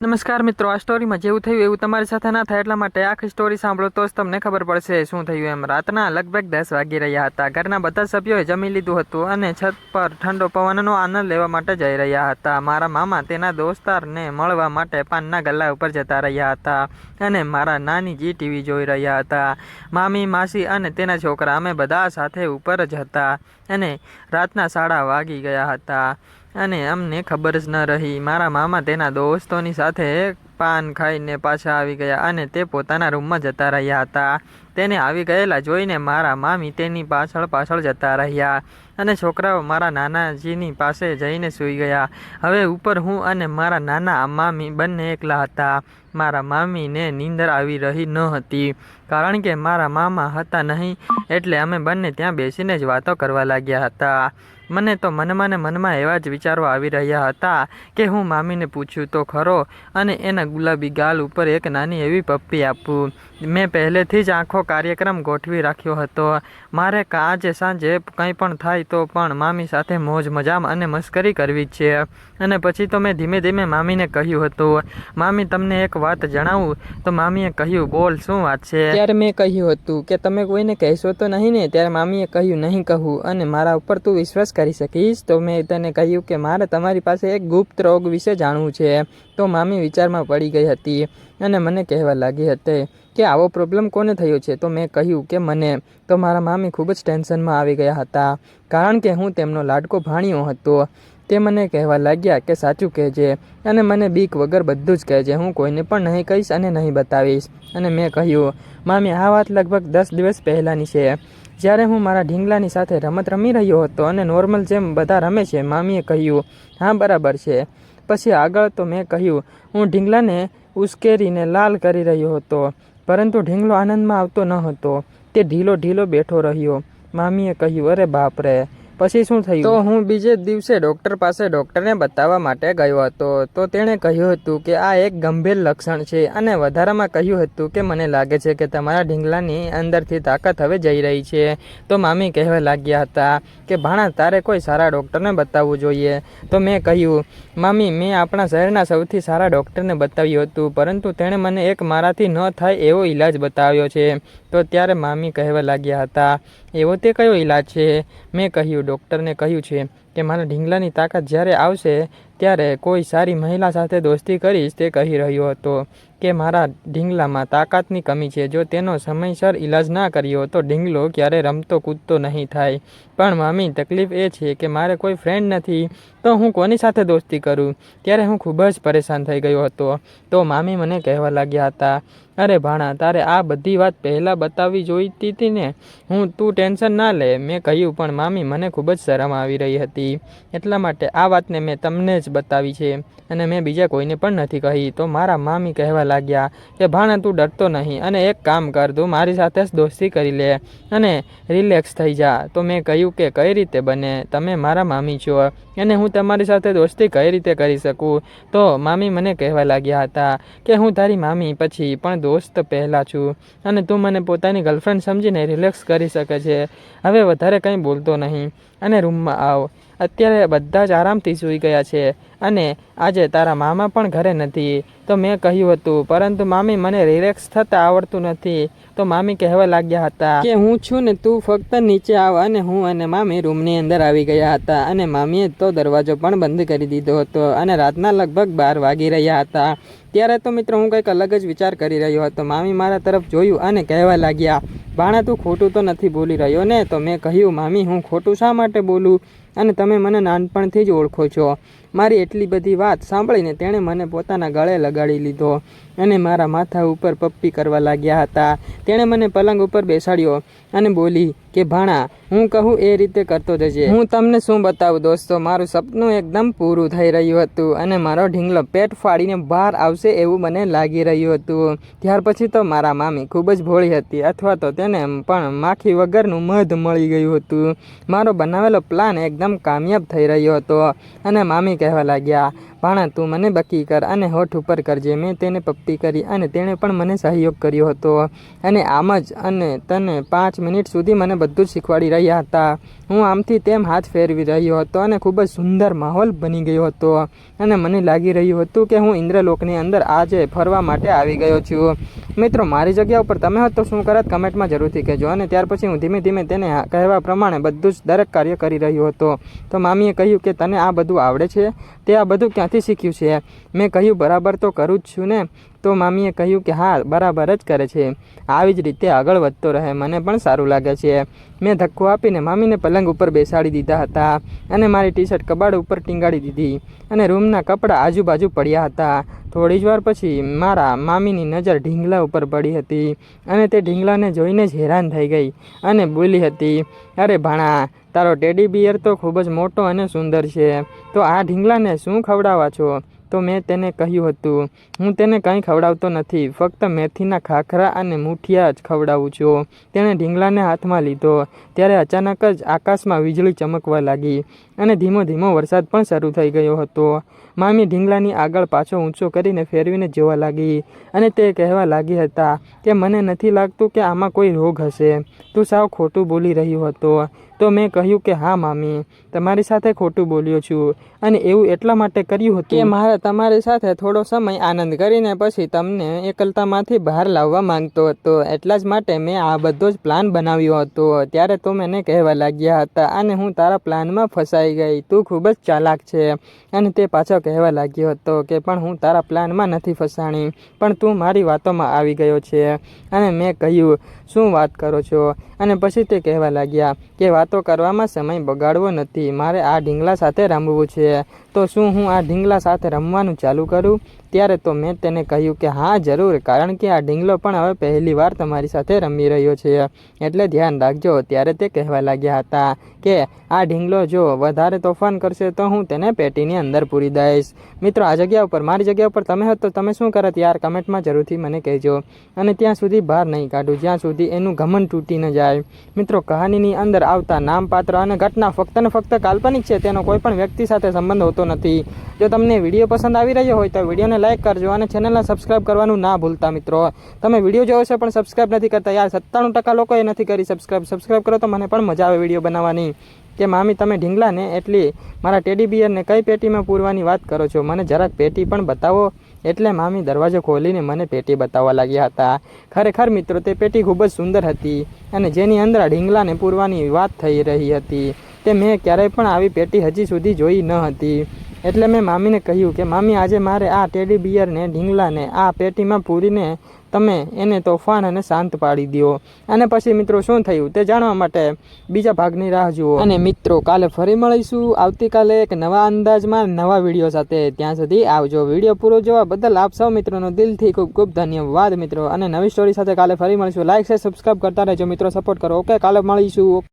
નમસ્કાર મિત્રો, આ સ્ટોરીમાં જેવું થયું એવું તમારી સાથે ના થાય એટલા માટે આખી સ્ટોરી સાંભળો તો જ તમને ખબર પડશે શું થયું એમ. રાતના લગભગ દસ વાગી રહ્યા હતા. ઘરના બધા સભ્યોએ જમી લીધું હતું અને છત પર ઠંડો પવનનો આનંદ લેવા માટે જઈ રહ્યા હતા. મારા મામા તેના દોસ્તારને મળવા માટે પાનના ગલ્લા ઉપર જતા રહ્યા હતા અને મારા નાની જી ટીવી જોઈ રહ્યા હતા. મામી, માસી અને તેના છોકરા અમે બધા સાથે ઉપર જ હતા અને રાતના સાડા વાગી ગયા હતા. અને અમને ખબર જ ન રહી. મારા મામા તેના દોસ્તોની સાથે પાન ખાઈને પાછા આવી ગયા અને તે પોતાના રૂમમાં જતા રહ્યા હતા. તેને આવી ગયેલા જોઈને મારા મામી તેની પાછળ પાછળ જતા રહ્યા અને છોકરાઓ મારા નાનાજીની પાસે જઈને સૂઈ ગયા. હવે ઉપર હું અને મારા નાના મામી બંને એકલા હતા. મારા મામીને નીંદર આવી રહી ન હતી, કારણ કે મારા મામા હતા નહીં એટલે અમે બંને ત્યાં બેસીને જ વાતો કરવા લાગ્યા હતા. મને તો મનમાં ને મનમાં એવા જ વિચારો આવી રહ્યા હતા કે હું મામીને પૂછ્યું તો ખરો અને એના ગુલાબી ગાલ ઉપર એક નાની એવી પપ્પી આપું. મેં પહેલેથી જ આખો કાર્યક્રમ ગોઠવી રાખ્યો હતો. મારે આજે સાંજે કંઈ પણ થાય તો પણ મામી સાથે મોજ, મજામ અને મસ્કરી કરવી છે. અને પછી તો મેં ધીમે ધીમે મામીને કહ્યું હતું. મામી, તમને એક વાત જણાવું? તો મામીએ કહ્યું, બોલ, શું વાત છે? ત્યારે મેં કહ્યું હતું કે તમે કોઈને કહેશો તો નહીં ને? ત્યારે મામીએ કહ્યું, નહીં કહું. અને મારા ઉપર તું વિશ્વાસ કરી શકીશ? તો મેં તને કહ્યું કે મારે તમારી પાસે એક ગુપ્ત રોગ વિશે જાણવું છે. તો મામી વિચારમાં પડી ગઈ હતી. અને મને કહેવા લાગી હતી કે આવો પ્રોબ્લેમ કોને થયો છે? તો મેં કહ્યું કે મને. તો મારા મામી ખૂબ જ ટેન્શનમાં આવી ગયા હતા. કારણ કે હું તેમનો લાડકો ભાણ્યો હતો. તે મને કહેવા લાગ્યા કે સાચું કહેજે. અને મને બીક વગર બધું જ કહેજે. હું કોઈને પણ નહીં કહીશ અને નહીં બતાવીશ. અને મેં કહ્યું, મામી, આ વાત લગભગ દસ દિવસ પહેલાંની છે. જ્યારે હું મારા ઢીંગલાની સાથે રમત રમી રહ્યો હતો અને નોર્મલ જેમ બધા રમે છે, મામીએ કહ્યું, હા, બરાબર છે. પછી આગળ તો મેં કહ્યું, હું ઢીંગલાને ઉશ્કેરીને લાલ કરી રહ્યો હતો. પરંતુ ઢીંગલો આનંદમાં આવતો ન હતો. તે ઢીલો ઢીલો બેઠો રહ્યો. મામીએ કહ્યું, અરે બાપ રે પછી શું થયું? તો હું બીજે દિવસે ડૉક્ટર પાસે ડૉક્ટરને બતાવવા માટે ગયો હતો. તો તેણે કહ્યું હતું કે આ એક ગંભીર લક્ષણ છે અને વધારામાં કહ્યું હતું કે મને લાગે છે કે તમારા ઢીંગલાની અંદરથી તાકાત હવે જઈ રહી છે. તો મામી કહેવા લાગ્યા હતા કે, ભાણા, તારે કોઈ સારા ડૉક્ટરને બતાવવું જોઈએ. તો મેં કહ્યું, મામી, મેં આપણા શહેરના સૌથી સારા ડૉક્ટરને બતાવ્યું હતું, પરંતુ તેણે મને એક મારાથી ન થાય એવો ઈલાજ બતાવ્યો છે. તો ત્યારે મામી કહેવા લાગ્યા હતા, એવો તે કયો ઈલાજ છે? મેં કહ્યું ડૉક્ટરને કહ્યું છે કે મારા ઢીંગલાની તાકાત જ્યારે આવશે ત્યારે કોઈ સારી મહિલા સાથે દોસ્તી કરીશ તે કહી રહ્યો હતો. કે મારા ઢીંગલામાં તાકાતની કમી છે. જો તેનો સમયસર ઈલાજ ના કર્યો તો ઢીંગલો ક્યારે રમતો કૂદતો નહીં થાય. પણ મામી, તકલીફ એ છે કે મારે કોઈ ફ્રેન્ડ નથી, તો હું કોની સાથે દોસ્તી કરું? ત્યારે હું ખૂબ જ પરેશાન થઈ ગયો હતો. તો મામી મને કહેવા લાગ્યા હતા, અરે ભાણા, તારે આ બધી વાત પહેલાં બતાવવી જોઈતી હતી ને? હું, તું ટેન્શન ના લે. મેં કહ્યું, પણ મામી, મને ખૂબ જ શરમ આવી રહી હતી. એટલા માટે આ વાતને મેં તમને જ બતાવી છે અને મેં બીજા કોઈને પણ નથી કહી. તો મારા મામી કહેવા લાગ્યા કે, ભાણે તું ડરતો નહીં અને એક કામ કર, તું મારી સાથે જ દોસ્તી કરી લે અને રિલેક્સ થઈ જા. તો મેં કહ્યું કે, કઈ રીતે બને? તમે મારા મામી છો અને હું તમારી સાથે દોસ્તી કઈ રીતે કરી શકું? તો મામી મને કહેવા લાગ્યા હતા કે, હું તારી મામી પછી પણ દોસ્ત પહેલાં છું અને તું મને પોતાની ગર્લફ્રેન્ડ સમજીને રિલેક્સ કરી શકે છે. હવે વધારે કંઈ બોલતો નહીં અને રૂમમાં આવ. અત્યારે બધા જ આરામથી સૂઈ ગયા છે અને આજે તારા મામા પણ ઘરે નથી. તો મેં કહ્યું હતું, પરંતુ મામી મને રિલેક્સ થતાં આવડતું નથી. તો મામી કહેવા લાગ્યા હતા કે, હું છું ને તું ફક્ત નીચે આવ અને હું અને મામી રૂમની અંદર આવી ગયા હતા અને મામીએ તો દરવાજો પણ બંધ કરી દીધો હતો અને રાતના લગભગ બાર વાગી રહ્યા હતા. ત્યારે તો મિત્રો હું કંઈક અલગ જ વિચાર કરી રહ્યો હતો. મામી મારા તરફ જોયું અને કહેવા લાગ્યા ભાણા તું ખોટું તો નથી બોલી રહ્યો ને? તો મેં કહ્યું, મામી, હું ખોટું શા માટે બોલું? અને તમે મને નાનપણથી જ ઓળખો છો. મારી એટલી બધી વાત સાંભળીને તેણે મને પોતાના ગળે લગાડી લીધો અને મારા માથા ઉપર પપ્પી કરવા લાગ્યા હતા. તેણે મને પલંગ ઉપર બેસાડ્યો અને બોલી કે, ભાણા, હું કહું એ રીતે કરતો જજે. હું તમને શું બતાવું દોસ્તો? મારું સપનું એકદમ પૂરું થઈ રહ્યું હતું અને મારો ઢીંગલો પેટ ફાડીને બહાર આવશે એવું મને લાગી રહ્યું હતું. ત્યાર પછી તો મારા મામી ખૂબ જ ભોળી હતી અથવા તો તેને પણ માખી વગરનું મધ મળી ગયું હતું. મારો બનાવેલો પ્લાન એકદમ કામયાબ થઈ રહ્યો હતો અને મામી કહેવા લાગ્યા ભાણા તું મને બકી કર અને હોઠ ઉપર કરજે. મેં તેને પપ્પી કરી અને તેણે પણ મને સહયોગ કર્યો હતો. અને આમ જ અને તને પાંચ મિનિટ સુધી મને બધું જ શીખવાડી રહ્યા હતા. હું આમથી તેમ હાથ ફેરવી રહ્યો હતો અને ખૂબ જ સુંદર માહોલ બની ગયો હતો. અને મને લાગી રહ્યું હતું કે હું ઇન્દ્રલોકની અંદર આજે ફરવા માટે આવી ગયો છું. મિત્રો, મારી જગ્યા ઉપર તમે હો તો શું કરત? કમેન્ટમાં જરૂરથી કહેજો. અને ત્યાર પછી હું ધીમે ધીમે તેને કહેવા પ્રમાણે બધું જ દરેક કાર્ય કરી રહ્યો હતો. તો મામીએ કહ્યું કે તને આ બધું આવડે છે? તે આ બધું ક્યાંથી શીખ્યું છે. મેં કહ્યું બરાબર તો કરું જ છું ને. તો મામીએ કહ્યું કે હા, બરાબર જ કરે છે. આવી જ રીતે આગળ વધતો રહે. મને પણ સારું લાગે છે. મેં ધક્કો આપીને મામીને પલંગ ઉપર બેસાડી દીધા હતા અને મારી ટી શર્ટ કબાડ ઉપર ટીંગાડી દીધી અને રૂમના કપડાં આજુબાજુ પડ્યા હતા. થોડી જ વાર પછી મારા મામીની નજર ઢીંગલા ઉપર પડી હતી અને તે ઢીંગલાને જોઈને જ હેરાન થઈ ગઈ અને બોલી હતી, અરે ભાણા, તારો ટેડી બિયર તો ખૂબ જ મોટો અને સુંદર છે. તો આ ઢીંગલાને શું ખવડાવવા છો? તો મેં તેને કહ્યું હતું, હું તેને કંઈ ખવડાવતો નથી, ફક્ત મેથીના ખાખરા અને મૂઠિયા જ ખવડાવું છું. તેણે ઢીંગલાને હાથમાં લીધો, ત્યારે અચાનક જ આકાશમાં વીજળી ચમકવા લાગી અને ધીમો ધીમો વરસાદ પણ શરૂ થઈ ગયો હતો. મામી ઢીંગલાની આગળ પાછો ઊંચો કરીને ફેરવીને જોવા લાગી અને તે કહેવા લાગી હતા કે, મને નથી લાગતું કે આમાં કોઈ રોગ હશે. તું સાવ ખોટું બોલી રહ્યો હતો. તો મેં કહ્યું કે, હા, મામી, તમારી સાથે ખોટું બોલ્યો છું અને એવું એટલા માટે કર્યું હતું કે મારે તમારી સાથે થોડો સમય આનંદ કરીને પછી તમને એકલતામાંથી બહાર લાવવા માંગતો હતો. એટલા જ માટે મેં આ બધો જ પ્લાન બનાવ્યો હતો. ત્યારે તો મને કહેવા લાગ્યા હતા અને હું તારા પ્લાનમાં ફસાઈ ગઈ. તું ખૂબ જ ચાલાક છે. અને તે પાછો કહેવા લાગ્યો હતો કે, પણ હું તારા પ્લાનમાં નથી ફસાણી, પણ તું મારી વાતોમાં આવી ગયો છે. અને મેં કહ્યું, શું વાત કરો છો? અને પછી તે કહેવા લાગ્યા કે, વાતો કરવામાં સમય બગાડવો નથી. મારે આ ઢીંગલા સાથે રમવું છે. તો શું હું આ ઢીંગલા સાથે રમવાનું ચાલુ કરું? ત્યારે તો મેં તેને કહ્યું કે હા, જરૂર. કારણ કે આ ઢીંગલો પણ હવે પહેલી વાર તમારી સાથે રમી રહ્યો છે. એટલે ધ્યાન રાખજો, ત્યારે તે કહેવા લાગ્યા હતા કે, આ ઢીંગલો જો વધારે તોફાન કરશે તો હું તેને પેટીની અંદર પૂરી દઈશ. મિત્રો, આ જગ્યા ઉપર, મારી જગ્યા ઉપર તમે હોત તો તમે શું કરત યાર? કમેન્ટમાં જરૂરથી મને કહેજો. અને ત્યાં સુધી બહાર નહીં કાઢું. જ્યાં સુધી એનું ઘમન તૂટી ન જાય. મિત્રો, કહાનીની અંદર આવતા નામપાત્ર અને ઘટના ફક્ત ને ફક્ત કાલ્પનિક છે, તેનો કોઈ પણ વ્યક્તિ સાથે સંબંધ હોતો નથી. જો તમને વીડિયો પસંદ આવી રહ્યો હોય તો વિડીયોને લાઇક કરજો અને ચેનલને સબસ્ક્રાઇબ કરવાનું ના ભૂલતા મિત્રો. તમે વીડિયો જોવો છો પણ સબસ્ક્રાઇબ નથી કરતા યાર, સત્તાણું ટકા લોકોએ નથી કરી સબસ્ક્રાઇબ. સબસ્ક્રાઇબ કરો તો મને પણ મજા આવે વીડિયો બનાવવાની. કે મામી, તમે ઢીંગલાને એટલી મારા ટેડી બિયરને કઈ પેટીમાં પૂરવાની વાત કરો છો? મને જરાક પેટી પણ બતાવો. એટલે મામી, દરવાજો ખોલીને મને પેટી બતાવવા લાગ્યા હતા. ખરેખર મિત્રો, તે પેટી ખૂબ જ સુંદર હતી અને જેની અંદર ઢીંગલાને પૂરવાની વાત થઈ રહી હતી. તે મેં ક્યારેય પણ આવી પેટી હજી સુધી જોઈ ન હતી. એટલે મેં મામીને કહ્યું કે, મામી, આજે મારે આ ટેડી બિયરને ઢીંગલાને આ પેટીમાં પૂરીને તમે એને તોફાન અને શાંત પાડી દો અને પછી મિત્રો શું થયું તે જાણવા માટે બીજા ભાગની રાહ જુઓ. અને મિત્રો, કાલે ફરી મળીશું. આવતીકાલે એક નવા અંદાજમાં નવા વીડિયો સાથે. ત્યાં સુધી આવજો. વીડિયો પૂરો જોવા બદલ આપ સૌ મિત્રોનો દિલથી ખૂબ ખૂબ ધન્યવાદ મિત્રો. અને નવી સ્ટોરી સાથે કાલે ફરી મળીશું. લાઈક છે સબસ્ક્રાઈબ કરતા રહેજો મિત્રો. સપોર્ટ કરો. ઓકે કાલે મળીશું.